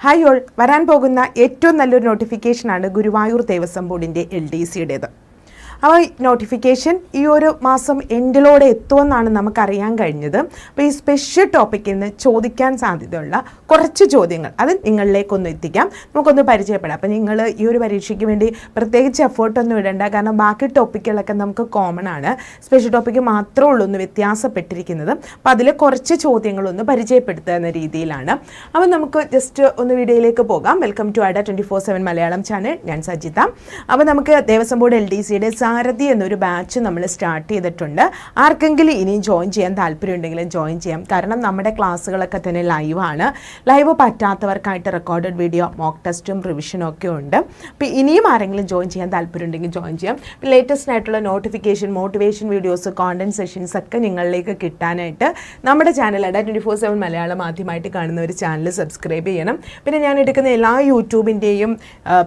Hi all. വരാൻ പോകുന്ന ഏറ്റവും നല്ലൊരു നോട്ടിഫിക്കേഷനാണ് ഗുരുവായൂർ ദേവസ്വം ബോർഡിന്റെ എൽ ഡി സിയുടേത് അപ്പോൾ നോട്ടിഫിക്കേഷൻ ഈ ഒരു മാസം എൻഡിലോടെ എത്തുമെന്നാണ് നമുക്കറിയാൻ കഴിഞ്ഞത്. അപ്പോൾ ഈ സ്പെഷ്യൽ ടോപ്പിക്കിൽ നിന്ന് ചോദിക്കാൻ സാധ്യതയുള്ള കുറച്ച് ചോദ്യങ്ങൾ അത് നിങ്ങളിലേക്കൊന്ന് എത്തിക്കാം. നമുക്കൊന്ന് പരിചയപ്പെടാം. അപ്പോൾ നിങ്ങൾ ഈ ഒരു പരീക്ഷയ്ക്ക് വേണ്ടി പ്രത്യേകിച്ച് എഫേർട്ടൊന്നും ഇടേണ്ട. കാരണം ബാക്കി ടോപ്പിക്കുകളൊക്കെ നമുക്ക് കോമൺ ആണ്. സ്പെഷ്യൽ ടോപ്പിക്ക് മാത്രമേ ഉള്ളൂ ഒന്ന് വ്യത്യാസപ്പെട്ടിരിക്കുന്നത്. അപ്പോൾ അതിൽ കുറച്ച് ചോദ്യങ്ങളൊന്ന് പരിചയപ്പെടുത്തുക എന്ന രീതിയിലാണ്. അപ്പോൾ നമുക്ക് ജസ്റ്റ് ഒന്ന് വീഡിയോയിലേക്ക് പോകാം. Welcome to Ada twenty four seven Malayalam channel ഞാൻ സജിത. അപ്പോൾ നമുക്ക് ദേവസ്വം ബോർഡ് എൽ ഡി സിയുടെ സാരഥി എന്നൊരു ബാച്ച് നമ്മൾ സ്റ്റാർട്ട് ചെയ്തിട്ടുണ്ട്. ആർക്കെങ്കിലും ഇനിയും ജോയിൻ ചെയ്യാൻ താല്പര്യമുണ്ടെങ്കിലും ജോയിൻ ചെയ്യാം. കാരണം നമ്മുടെ ക്ലാസ്സുകളൊക്കെ തന്നെ ലൈവാണ് ലൈവ് പറ്റാത്തവർക്കായിട്ട് റെക്കോർഡഡ് വീഡിയോ മോക്ക് ടെസ്റ്റും റിവിഷനും ഒക്കെ ഉണ്ട്. അപ്പോൾ ഇനിയും ആരെങ്കിലും ജോയിൻ ചെയ്യാൻ താല്പര്യമുണ്ടെങ്കിൽ ജോയിൻ ചെയ്യാം. ലേറ്റസ്റ്റ് ആയിട്ടുള്ള notification motivation videos content sessions ഒക്കെ നിങ്ങളിലേക്ക് കിട്ടാനായിട്ട് നമ്മുടെ channel Ada twenty four seven Malayalam ആദ്യമായിട്ട് കാണുന്ന ഒരു ചാനൽ സബ്സ്ക്രൈബ് ചെയ്യണം. പിന്നെ ഞാൻ എടുക്കുന്ന എല്ലാ യൂട്യൂബിന്റെയും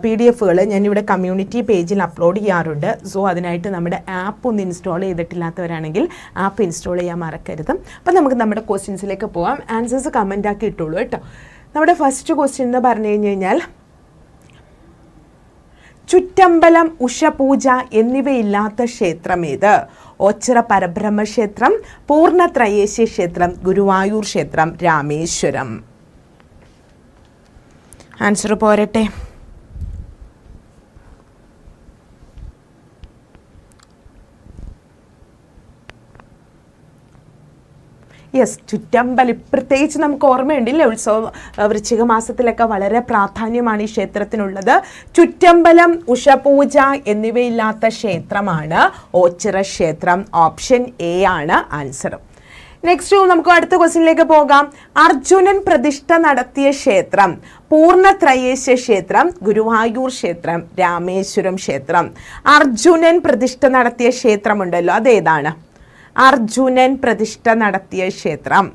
പി ഡി എഫുകൾ ഞാനിവിടെ കമ്മ്യൂണിറ്റി പേജിൽ അപ്ലോഡ് ചെയ്യാറുണ്ട്. സോ അതിനായിട്ട് നമ്മുടെ ആപ്പ് ഒന്ന് ഇൻസ്റ്റാൾ ചെയ്തിട്ടില്ലാത്തവരാണെങ്കിൽ ആപ്പ് ഇൻസ്റ്റാൾ ചെയ്യാൻ മറക്കരുത്. അപ്പം നമുക്ക് നമ്മുടെ ക്വസ്റ്റ്യൻസിലേക്ക് പോവാം. ആൻസേഴ്സ് കമന്റ് ആക്കി ഇട്ടുള്ളൂ കേട്ടോ. നമ്മുടെ ഫസ്റ്റ് ക്വസ്റ്റ്യൻ എന്ന് പറഞ്ഞു കഴിഞ്ഞ് കഴിഞ്ഞാൽ ചുറ്റമ്പലം ഉഷപൂജ എന്നിവയില്ലാത്ത ക്ഷേത്രം ഏത്? ഓച്ചിറ പരബ്രഹ്മ ക്ഷേത്രം പൂർണത്രയേശ്യ ക്ഷേത്രം ഗുരുവായൂർ ക്ഷേത്രം രാമേശ്വരം. ആൻസർ പോരട്ടെ. യെസ് ചുറ്റമ്പലം പ്രത്യേകിച്ച് നമുക്ക് ഓർമ്മയുണ്ടില്ലേ ഉത്സവം വൃശ്ചിക മാസത്തിലൊക്കെ വളരെ പ്രാധാന്യമാണ് ഈ ക്ഷേത്രത്തിനുള്ളത്. ചുറ്റമ്പലം ഉഷപൂജ എന്നിവയില്ലാത്ത ക്ഷേത്രമാണ്. ഓച്ചിറ ക്ഷേത്രം ഓപ്ഷൻ എ ആണ് ആൻസർ. നെക്സ്റ്റ് നമുക്ക് അടുത്ത ക്വസ്റ്റിനിലേക്ക് പോകാം. അർജുനൻ പ്രതിഷ്ഠ നടത്തിയ ക്ഷേത്രം പൂർണത്രയേശ്യ ക്ഷേത്രം ഗുരുവായൂർ ക്ഷേത്രം രാമേശ്വരം ക്ഷേത്രം. അർജുനൻ പ്രതിഷ്ഠ നടത്തിയ ക്ഷേത്രമുണ്ടല്ലോ. അതേതാണ്? അർജുനൻ പ്രതിഷ്ഠ നടത്തിയ ക്ഷേത്രം.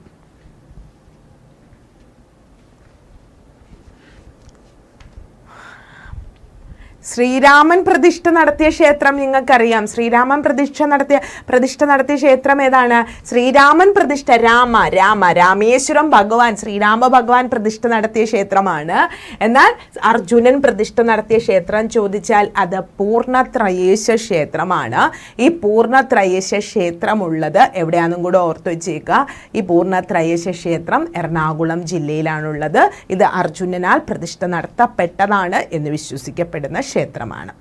ശ്രീരാമൻ പ്രതിഷ്ഠ നടത്തിയ ക്ഷേത്രം നിങ്ങൾക്കറിയാം. ശ്രീരാമൻ പ്രതിഷ്ഠ നടത്തിയ പ്രതിഷ്ഠ നടത്തിയ ക്ഷേത്രം ഏതാണ്? ശ്രീരാമൻ പ്രതിഷ്ഠ രാമ രാമ രാമേശ്വരം ഭഗവാൻ ശ്രീരാമ ഭഗവാൻ പ്രതിഷ്ഠ നടത്തിയ ക്ഷേത്രമാണ്. എന്നാൽ അർജുനൻ പ്രതിഷ്ഠ നടത്തിയ ക്ഷേത്രം ചോദിച്ചാൽ അത് പൂർണത്രയേശ ക്ഷേത്രമാണ്. ഈ പൂർണത്രയേശ ക്ഷേത്രമുള്ളത് എവിടെയാണെന്നും കൂടെ ഓർത്തു വെച്ചേക്കുക. ഈ പൂർണത്രയേശ ക്ഷേത്രം എറണാകുളം ജില്ലയിലാണുള്ളത്. ഇത് അർജുനനാൽ പ്രതിഷ്ഠ നടത്തപ്പെട്ടതാണ് എന്ന് വിശ്വസിക്കപ്പെടുന്ന ക്ഷേത്രമാണ്.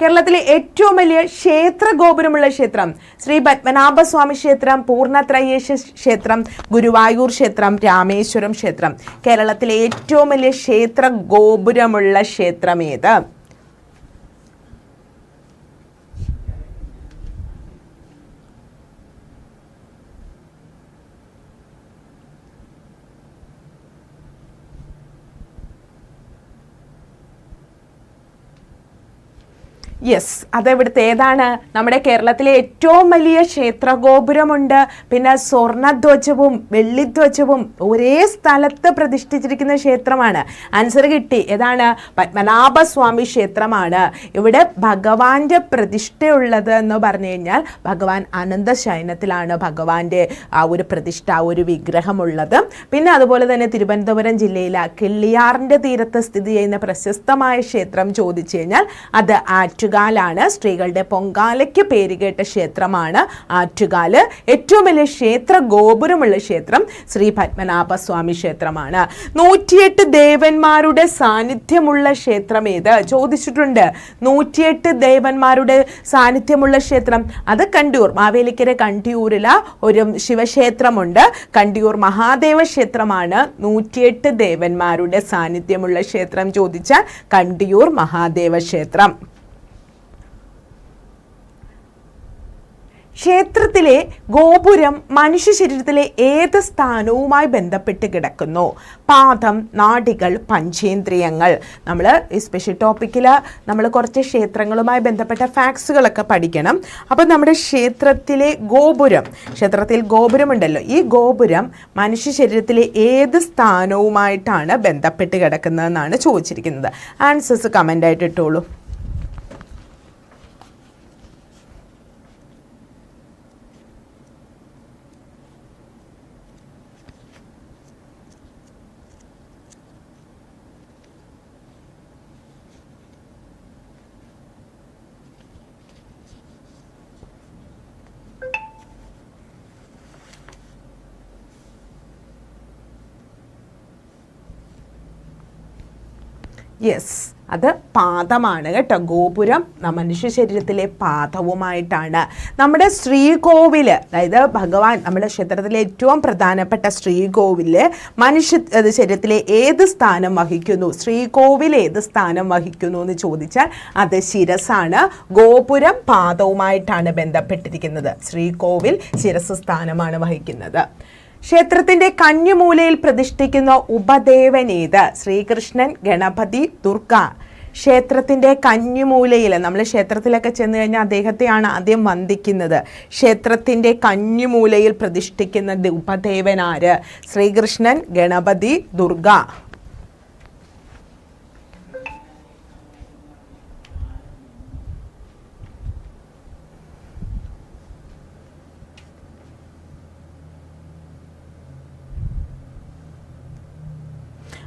കേരളത്തിലെ ഏറ്റവും വലിയ ക്ഷേത്ര ഗോപുരമുള്ള ക്ഷേത്രം ശ്രീ പത്മനാഭസ്വാമി ക്ഷേത്രം പൂർണത്രയേശ ക്ഷേത്രം ഗുരുവായൂർ ക്ഷേത്രം രാമേശ്വരം ക്ഷേത്രം. കേരളത്തിലെ ഏറ്റവും വലിയ ക്ഷേത്ര ഗോപുരമുള്ള ക്ഷേത്രം ഏത് യെസ് അതെവിടുത്തെ ഏതാണ്? നമ്മുടെ കേരളത്തിലെ ഏറ്റവും വലിയ ക്ഷേത്രഗോപുരമുണ്ട്. പിന്നെ സ്വർണധ്വജവും വെള്ളിധ്വജവും ഒരേ സ്ഥലത്ത് പ്രതിഷ്ഠിച്ചിരിക്കുന്ന ക്ഷേത്രമാണ്. ആൻസർ കിട്ടി. ഏതാണ്? പത്മനാഭസ്വാമി ക്ഷേത്രമാണ്. ഇവിടെ ഭഗവാന്റെ പ്രതിഷ്ഠയുള്ളത് എന്ന് പറഞ്ഞു കഴിഞ്ഞാൽ ഭഗവാൻ അനന്തശയനത്തിലാണ് ഭഗവാന്റെ ആ ഒരു പ്രതിഷ്ഠ ആ ഒരു വിഗ്രഹമുള്ളത്. പിന്നെ അതുപോലെ തന്നെ തിരുവനന്തപുരം ജില്ലയിലെ കിള്ളിയാറിന്റെ തീരത്ത് സ്ഥിതി ചെയ്യുന്ന പ്രശസ്തമായ ക്ഷേത്രം ചോദിച്ചു കഴിഞ്ഞാൽ അത് ആറ്റുകാലാണ്. സ്ത്രീകളുടെ പൊങ്കാലയ്ക്ക് പേരുകേട്ട ക്ഷേത്രമാണ് ആറ്റുകാൽ ഏറ്റവും വലിയ ക്ഷേത്ര ഗോപുരമുള്ള ക്ഷേത്രം ശ്രീ പത്മനാഭസ്വാമി ക്ഷേത്രമാണ്. നൂറ്റിയെട്ട് ദേവന്മാരുടെ സാന്നിധ്യമുള്ള ക്ഷേത്രം ഏത്? ചോദിച്ചിട്ടുണ്ട്. നൂറ്റിയെട്ട് ദേവന്മാരുടെ സാന്നിധ്യമുള്ള ക്ഷേത്രം. അത് കണ്ടിയൂർ മാവേലിക്കര കണ്ടിയൂരില ഒരു ശിവക്ഷേത്രമുണ്ട്. കണ്ടിയൂർ മഹാദേവ ക്ഷേത്രമാണ് നൂറ്റിയെട്ട് ദേവന്മാരുടെ സാന്നിധ്യമുള്ള ക്ഷേത്രം. ചോദിച്ചാൽ കണ്ടിയൂർ മഹാദേവ ക്ഷേത്രം. ക്ഷേത്രത്തിലെ ഗോപുരം മനുഷ്യ ശരീരത്തിലെ ഏത് സ്ഥാനവുമായി ബന്ധപ്പെട്ട് കിടക്കുന്നു? പാദം നാടികൾ പഞ്ചേന്ദ്രിയങ്ങൾ. നമ്മൾ ഈ സ്പെഷ്യൽ ടോപ്പിക്കിൽ നമ്മൾ കുറച്ച് ക്ഷേത്രങ്ങളുമായി ബന്ധപ്പെട്ട ഫാക്ട്സുകളൊക്കെ പഠിക്കണം. അപ്പോൾ നമ്മുടെ ക്ഷേത്രത്തിലെ ഗോപുരം ക്ഷേത്രത്തിൽ ഗോപുരമുണ്ടല്ലോ. ഈ ഗോപുരം മനുഷ്യ ശരീരത്തിലെ ഏത് സ്ഥാനവുമായിട്ടാണ് ബന്ധപ്പെട്ട് കിടക്കുന്നതെന്നാണ് ചോദിച്ചിരിക്കുന്നത്. ആൻസേഴ്സ് കമന്റായിട്ട് ഇട്ടോളൂ. യെസ് അത് പാദമാണ് കേട്ടോ. ഗോപുരം മനുഷ്യ ശരീരത്തിലെ പാദവുമായിട്ടാണ്. നമ്മുടെ ശ്രീകോവിൽ അതായത് ഭഗവാൻ നമ്മുടെ ക്ഷേത്രത്തിലെ ഏറ്റവും പ്രധാനപ്പെട്ട ശ്രീകോവിൽ മനുഷ്യ ശരീരത്തിലെ ഏത് സ്ഥാനം വഹിക്കുന്നു? ശ്രീകോവിൽ ഏത് സ്ഥാനം വഹിക്കുന്നു എന്ന് ചോദിച്ചാൽ അത് ശിരസാണ്. ഗോപുരം പാദവുമായിട്ടാണ് ബന്ധപ്പെട്ടിരിക്കുന്നത്. ശ്രീകോവിൽ ശിരസ് സ്ഥാനമാണ് വഹിക്കുന്നത്. ക്ഷേത്രത്തിന്റെ കന്യമൂലയിൽ പ്രതിഷ്ഠിക്കുന്ന ഉപദേവനേത് ശ്രീകൃഷ്ണൻ ഗണപതി ദുർഗ. ക്ഷേത്രത്തിന്റെ കഞ്ഞുമൂലയിൽ നമ്മൾ ക്ഷേത്രത്തിലൊക്കെ ചെന്ന് കഴിഞ്ഞാൽ അദ്ദേഹത്തെയാണ് ആദ്യം വന്ദിക്കുന്നത്. ക്ഷേത്രത്തിന്റെ കഞ്ഞുമൂലയിൽ പ്രതിഷ്ഠിക്കുന്ന ഉപദേവനാര്? ശ്രീകൃഷ്ണൻ ഗണപതി ദുർഗ.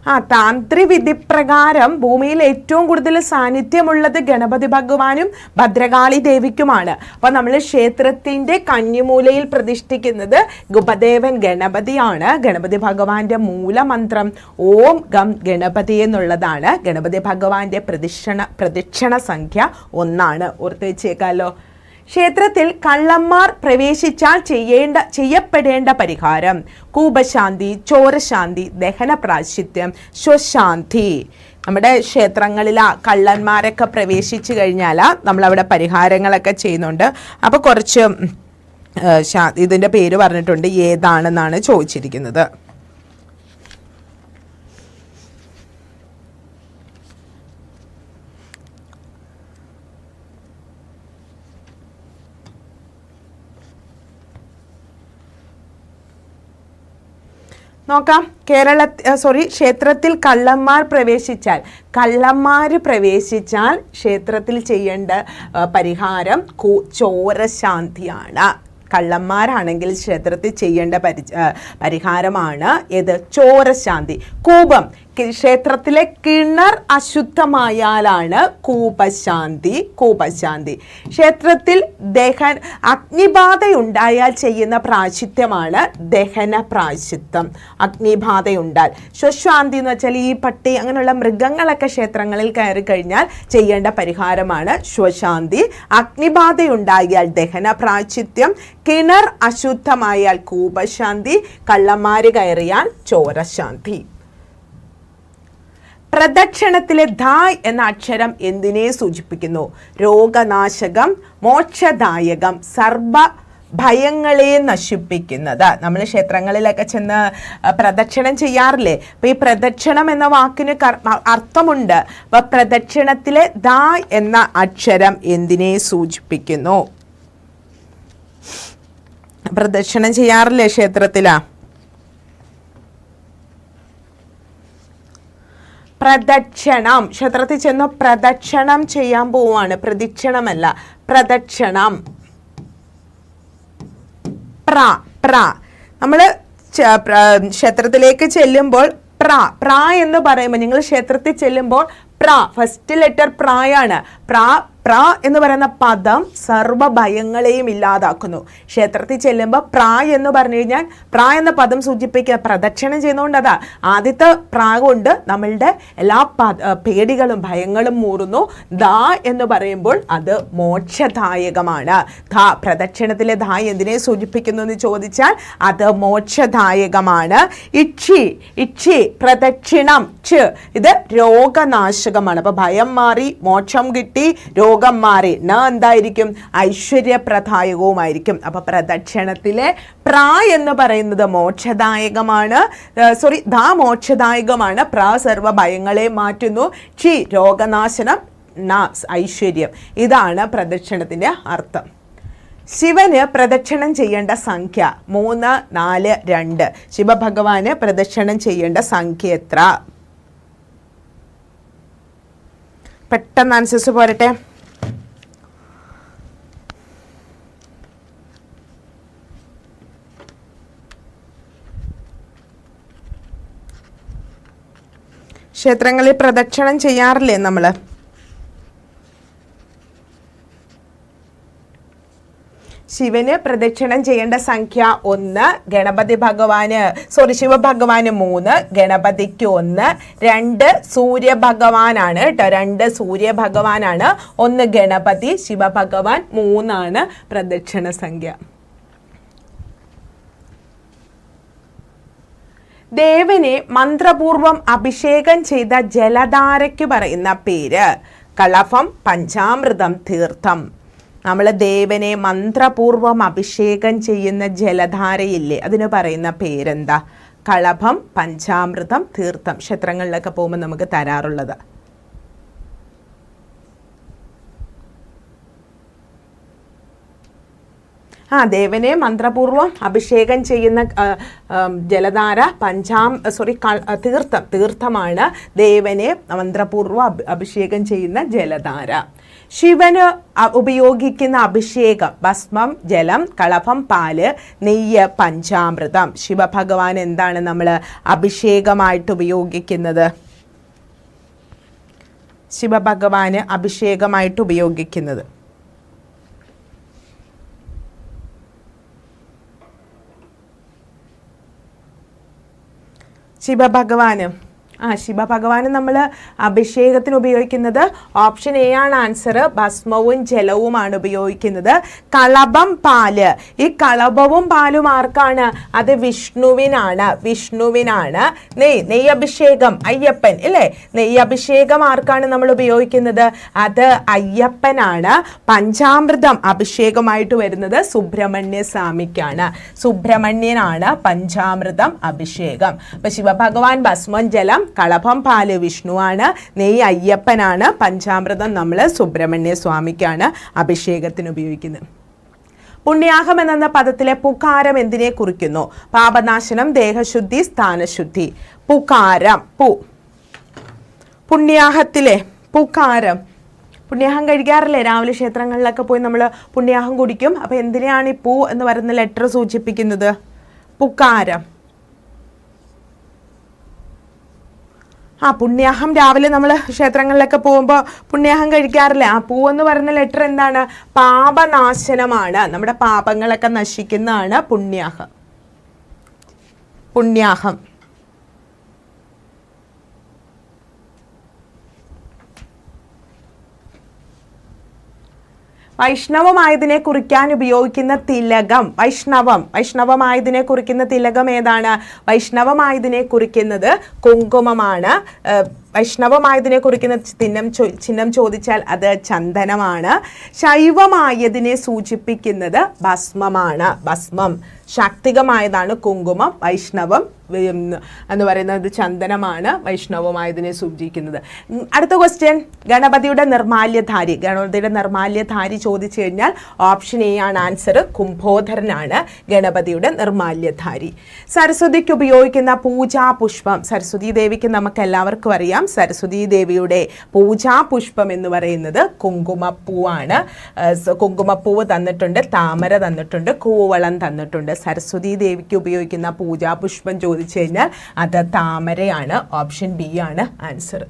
ആ താന്ത്രിവിധി പ്രകാരം ഭൂമിയിൽ ഏറ്റവും കൂടുതൽ സാന്നിധ്യമുള്ളത് ഗണപതി ഭഗവാനും ഭദ്രകാളി ദേവിക്കുമാണ്. അപ്പോൾ നമ്മൾ ക്ഷേത്രത്തിന്റെ കന്നിമൂലയിൽ പ്രതിഷ്ഠിക്കുന്നത് ഉപദേവൻ ഗണപതിയാണ്. ഗണപതി ഭഗവാന്റെ മൂലമന്ത്രം ഓം ഗം ഗണപതി എന്നുള്ളതാണ്. ഗണപതി ഭഗവാന്റെ പ്രതിക്ഷണ പ്രദക്ഷിണ സംഖ്യ ഒന്നാണ്. ഓർത്ത് വെച്ചേക്കാലോ. ക്ഷേത്രത്തിൽ കള്ളന്മാർ പ്രവേശിച്ചാൽ ചെയ്യേണ്ട ചെയ്യപ്പെടേണ്ട പരിഹാരം. കൂപശാന്തി ചോരശാന്തി ദഹന പ്രാശിത്യം ശ്വശാന്തി. നമ്മുടെ ക്ഷേത്രങ്ങളിൽ കള്ളന്മാരൊക്കെ പ്രവേശിച്ചു കഴിഞ്ഞാൽ നമ്മളവിടെ പരിഹാരങ്ങളൊക്കെ ചെയ്യുന്നുണ്ട്. അപ്പോൾ കുറച്ച് ഇതിന്റെ പേര് പറഞ്ഞിട്ടുണ്ട്. ഏതാണെന്നാണ് ചോദിച്ചിരിക്കുന്നത്. നോക്കാം. കേരള സോറി ക്ഷേത്രത്തിൽ കള്ളന്മാർ പ്രവേശിച്ചാൽ. കള്ളന്മാർ പ്രവേശിച്ചാൽ ക്ഷേത്രത്തിൽ ചെയ്യേണ്ട പരിഹാരം ചോരശാന്തിയാണ്. കള്ളന്മാരാണെങ്കിൽ ക്ഷേത്രത്തിൽ ചെയ്യേണ്ട പരി പരിഹാരമാണ് ഏത്? ചോരശാന്തി. കൂപം ക്ഷേത്രത്തിലെ കിണർ അശുദ്ധമായാലാണ് കൂപശാന്തി കൂപശാന്തി. ക്ഷേത്രത്തിൽ ദഹൻ അഗ്നിബാധയുണ്ടായാൽ ചെയ്യുന്ന പ്രാശിത്യമാണ് ദഹന പ്രാശിത്വം. അഗ്നിബാധയുണ്ടാൽ. ശ്വശാന്തി എന്ന് വെച്ചാൽ ഈ പട്ടി അങ്ങനെയുള്ള മൃഗങ്ങളൊക്കെ ക്ഷേത്രങ്ങളിൽ കയറി കഴിഞ്ഞാൽ ചെയ്യേണ്ട പരിഹാരമാണ് ശ്വശാന്തി. അഗ്നിബാധയുണ്ടായാൽ ദഹന പ്രാശിത്യം കിണർ അശുദ്ധമായാൽ കൂപശാന്തി കള്ളന്മാര് കയറിയാൽ ചോരശാന്തി. പ്രദക്ഷിണത്തിലെ ധായ് എന്ന അക്ഷരം എന്തിനെ സൂചിപ്പിക്കുന്നു? രോഗനാശകം മോക്ഷദായകം സർവ ഭയങ്ങളെ നശിപ്പിക്കുന്നത്. നമ്മൾ ക്ഷേത്രങ്ങളിലൊക്കെ ചെന്ന് പ്രദക്ഷിണം ചെയ്യാറില്ലേ? അപ്പൊ ഈ പ്രദക്ഷിണം എന്ന വാക്കിന് അർത്ഥമുണ്ട്. അപ്പൊ പ്രദക്ഷിണത്തിലെ ധായ് എന്ന അക്ഷരം എന്തിനെ സൂചിപ്പിക്കുന്നു? പ്രദക്ഷിണം ചെയ്യാറില്ലേ ക്ഷേത്രത്തിലാ? പ്രദക്ഷിണം. ക്ഷേത്രത്തിൽ ചെന്ന് പ്രദക്ഷിണം ചെയ്യാൻ പോവാണ് പ്രദക്ഷിണമല്ല പ്രദക്ഷിണം. പ്ര പ്ര. നമ്മൾ ക്ഷേത്രത്തിലേക്ക് ചെല്ലുമ്പോൾ പ്ര പ്ര എന്ന് പറയുമ്പോൾ നിങ്ങൾ ക്ഷേത്രത്തിൽ ചെല്ലുമ്പോൾ പ്ര ഫസ്റ്റ് ലെറ്റർ പ്രായാണ്. പ്ര പ്ര എന്ന് പറയുന്ന പദം സർവ ഭയങ്ങളെയും ഇല്ലാതാക്കുന്നു. ക്ഷേത്രത്തിൽ ചെല്ലുമ്പോൾ പ്ര എന്ന് പറഞ്ഞു കഴിഞ്ഞാൽ പ്ര എന്ന പദം സൂചിപ്പിക്കുക പ്രദക്ഷിണം ചെയ്യുന്നതുകൊണ്ട് അതാ. ആദ്യത്തെ പ്രാ കൊണ്ട് നമ്മളുടെ എല്ലാ പേടികളും ഭയങ്ങളും മൂറുന്നു ദ എന്ന് പറയുമ്പോൾ അത് മോക്ഷദായകമാണ്. ധ പ്രദക്ഷിണത്തിലെ ധാ എന്തിനെ സൂചിപ്പിക്കുന്നു എന്ന് ചോദിച്ചാൽ അത് മോക്ഷദായകമാണ്. ഇക്ഷി ഇക്ഷി പ്രദക്ഷിണം ഛ് ഇത് രോഗനാശകമാണ് അപ്പൊ ഭയം മാറി മോക്ഷം കിട്ടി രോഗം മാറി. ന എന്തായിരിക്കും? ഐശ്വര്യപ്രദായകവുമായിരിക്കും. അപ്പൊ പ്രദക്ഷിണത്തിലെ പ്രാ എന്ന് പറയുന്നത് മോക്ഷദായകമാണ്. Sorry the മോക്ഷദായകമാണ്. പ്രാ സർവ ഭയങ്ങളെ മാറ്റുന്നു. ക്ഷി രോഗനാശനം ഐശ്വര്യം. ഇതാണ് പ്രദക്ഷിണത്തിന്റെ അർത്ഥം. ശിവന് പ്രദക്ഷിണം ചെയ്യേണ്ട സംഖ്യ മൂന്ന് നാല് രണ്ട്. ശിവഭഗവാന് പ്രദക്ഷിണം ചെയ്യേണ്ട സംഖ്യ എത്ര? പെട്ടെന്ന് ആൻസേഴ്സ് പോരട്ടെ. ക്ഷേത്രങ്ങളിൽ പ്രദക്ഷിണം ചെയ്യാറില്ലേ നമ്മൾ? ശിവന് പ്രദക്ഷിണം ചെയ്യേണ്ട സംഖ്യ ഒന്ന് ഗണപതി ഭഗവാന് സോറി ശിവ ഭഗവാന് മൂന്ന് ഗണപതിക്ക് ഒന്ന് രണ്ട് സൂര്യ ഭഗവാനാണ് കേട്ടോ രണ്ട് സൂര്യ ഭഗവാനാണ് ഒന്ന് ഗണപതി ശിവഭഗവാൻ മൂന്നാണ് പ്രദക്ഷിണ സംഖ്യ. ദേവനെ മന്ത്രപൂർവം അഭിഷേകം ചെയ്ത ജലധാരയ്ക്ക് പറയുന്ന പേര് കളഫം പഞ്ചാമൃതം തീർത്ഥം. നമ്മൾ ദേവനെ മന്ത്രപൂർവം അഭിഷേകം ചെയ്യുന്ന ജലധാരയില്ലേ? അതിന് പറയുന്ന പേരെന്താ? കളഭം പഞ്ചാമൃതം തീർത്ഥം. ക്ഷേത്രങ്ങളിലൊക്കെ പോകുമ്പോൾ നമുക്ക് തരാറുള്ളത്. ആ ദേവനെ മന്ത്രപൂർവം അഭിഷേകം ചെയ്യുന്ന ജലധാര പഞ്ചാം സോറി തീർത്ഥം. തീർത്ഥമാണ് ദേവനെ മന്ത്രപൂർവം അഭിഷേകം ചെയ്യുന്ന ജലധാര. ശിവന് ഉപയോഗിക്കുന്ന അഭിഷേകം ഭസ്മം ജലം കളഭം പാൽ നെയ്യ് പഞ്ചാമൃതം. ശിവഭഗവാൻ എന്താണ് നമ്മൾ അഭിഷേകമായിട്ട് ഉപയോഗിക്കുന്നത്? ശിവഭഗവാന് അഭിഷേകമായിട്ട് ഉപയോഗിക്കുന്നത്. ശിവഭഗവാന് ആ ശിവഭഗവാന് നമ്മൾ അഭിഷേകത്തിന് ഉപയോഗിക്കുന്നത് ഓപ്ഷൻ എ ആണ് ആൻസർ ഭസ്മവും ജലവുമാണ് ഉപയോഗിക്കുന്നത്. കളഭം പാൽ. ഈ കളഭവും പാലും ആർക്കാണ്? അത് വിഷ്ണുവിനാണ്. വിഷ്ണുവിനാണ്. നെയ് നെയ്യഭിഷേകം അയ്യപ്പൻ ഇല്ലേ? നെയ്യഭിഷേകം ആർക്കാണ് നമ്മൾ ഉപയോഗിക്കുന്നത്? അത് അയ്യപ്പനാണ്. പഞ്ചാമൃതം അഭിഷേകമായിട്ട് വരുന്നത് സുബ്രഹ്മണ്യ സ്വാമിക്കാണ്. സുബ്രഹ്മണ്യനാണ് പഞ്ചാമൃതം അഭിഷേകം. അപ്പൊ ശിവഭഗവാൻ ഭസ്മം ജലം കളഭം പാൽ വിഷ്ണുവാണ് നെയ്യ് അയ്യപ്പനാണ് പഞ്ചാമൃതം നമ്മൾ സുബ്രഹ്മണ്യ സ്വാമിക്കാണ് അഭിഷേകത്തിന് ഉപയോഗിക്കുന്നത്. പുണ്യാഹം എന്ന പദത്തിലെ പുകാരം എന്തിനെ കുറിക്കുന്നു? പാപനാശനം ദേഹശുദ്ധി സ്ഥാനശുദ്ധി. പുകാരം പു. പുണ്യാഹത്തിലെ പുകാരം. പുണ്യാഹം കഴിക്കാറില്ലേ? രാവിലെ ക്ഷേത്രങ്ങളിലൊക്കെ പോയി നമ്മൾ പുണ്യാഹം കുടിക്കും. അപ്പോൾ എന്തിനെയാണ് ഈ പൂ എന്ന് പറയുന്ന ലെറ്റർ സൂചിപ്പിക്കുന്നത്? പുക്കാരം ആ പുണ്യാഹം രാവിലെ നമ്മൾ ക്ഷേത്രങ്ങളിലൊക്കെ പോകുമ്പോൾ പുണ്യാഹം കഴിക്കാറില്ല? ആ പൂ എന്ന് പറയുന്ന ലെറ്റർ എന്താണ്? പാപനാശനമാണ്. നമ്മുടെ പാപങ്ങളൊക്കെ നശിക്കുന്നതാണ് പുണ്യാഹം. പുണ്യാഹം. വൈഷ്ണവമായതിനെ കുറിക്കാൻ ഉപയോഗിക്കുന്ന തിലകം. വൈഷ്ണവം. വൈഷ്ണവമായതിനെ കുറിക്കുന്ന തിലകം ഏതാണ്? വൈഷ്ണവമായതിനെ കുറിക്കുന്നത് കുങ്കുമമാണ്. വൈഷ്ണവമായതിനെ കുറിക്കുന്ന ചിഹ്നം ചിഹ്നം ചോദിച്ചാൽ അത് ചന്ദനമാണ്. ശൈവമായതിനെ സൂചിപ്പിക്കുന്നത് ഭസ്മമാണ്. ഭസ്മം ശാക്തികമായതാണ് കുങ്കുമം വൈഷ്ണവം എന്ന് പറയുന്നത് ചന്ദനമാണ് വൈഷ്ണവമായതിനെ സൂചിപ്പിക്കുന്നത്. അടുത്ത ക്വസ്റ്റ്യൻ ഗണപതിയുടെ നിർമാല്യധാരി. ഗണപതിയുടെ നിർമാല്യധാരി ചോദിച്ചു കഴിഞ്ഞാൽ ഓപ്ഷൻ എ ആണ് ആൻസർ കുംഭോധരനാണ് ഗണപതിയുടെ നിർമാല്യധാരി. സരസ്വതിക്ക് ഉപയോഗിക്കുന്ന പൂജാ പുഷ്പം. സരസ്വതി ദേവിക്ക് നമുക്ക് എല്ലാവർക്കും അറിയാം. സരസ്വതി ദേവിയുടെ പൂജാ പുഷ്പം എന്ന് പറയുന്നത് കുങ്കുമപ്പൂവാണ്. കുങ്കുമപ്പൂവ് തന്നിട്ടുണ്ട് താമര തന്നിട്ടുണ്ട് കൂവളം തന്നിട്ടുണ്ട്. സരസ്വതീ ദേവിക്ക് ഉപയോഗിക്കുന്ന പൂജാപുഷ്പം ചോദിച്ചു കഴിഞ്ഞാൽ അത് താമരയാണ് ഓപ്ഷൻ ബി ആണ് ആൻസർ.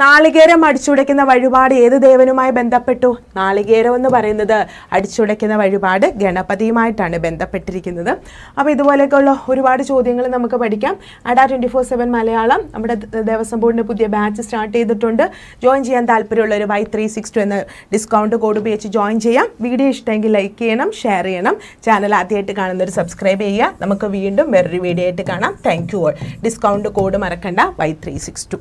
നാളികേരം അടിച്ചുടയ്ക്കുന്ന വഴിപാട് ഏത് ദേവനുമായി ബന്ധപ്പെട്ടു? നാളികേരം എന്ന് പറയുന്നത് അടിച്ചുടയ്ക്കുന്ന വഴിപാട് ഗണപതിയുമായിട്ടാണ് ബന്ധപ്പെട്ടിരിക്കുന്നത്. അപ്പോൾ ഇതുപോലെയൊക്കെയുള്ള ഒരുപാട് ചോദ്യങ്ങൾ നമുക്ക് പഠിക്കാം. Ada twenty four seven Malayalam. നമ്മുടെ ദേവസ്വം ബോർഡിന്റെ പുതിയ ബാച്ച് സ്റ്റാർട്ട് ചെയ്തിട്ടുണ്ട്. ജോയിൻ ചെയ്യാൻ താല്പര്യമുള്ളവർ വൈ ത്രീ സിക്സ് ടു എന്ന ഡിസ്കൗണ്ട് കോഡ് ഉപയോഗിച്ച് ജോയിൻ ചെയ്യാം. വീഡിയോ ഇഷ്ടമെങ്കിൽ ലൈക്ക് ചെയ്യണം ഷെയർ ചെയ്യണം. ചാനൽ ആദ്യമായിട്ട് കാണുന്നവർ സബ്സ്ക്രൈബ് ചെയ്യുക. നമുക്ക് വീണ്ടും വേറൊരു വീഡിയോ ആയിട്ട് കാണാം. Thank you all discount code മറക്കണ്ട. Y three six two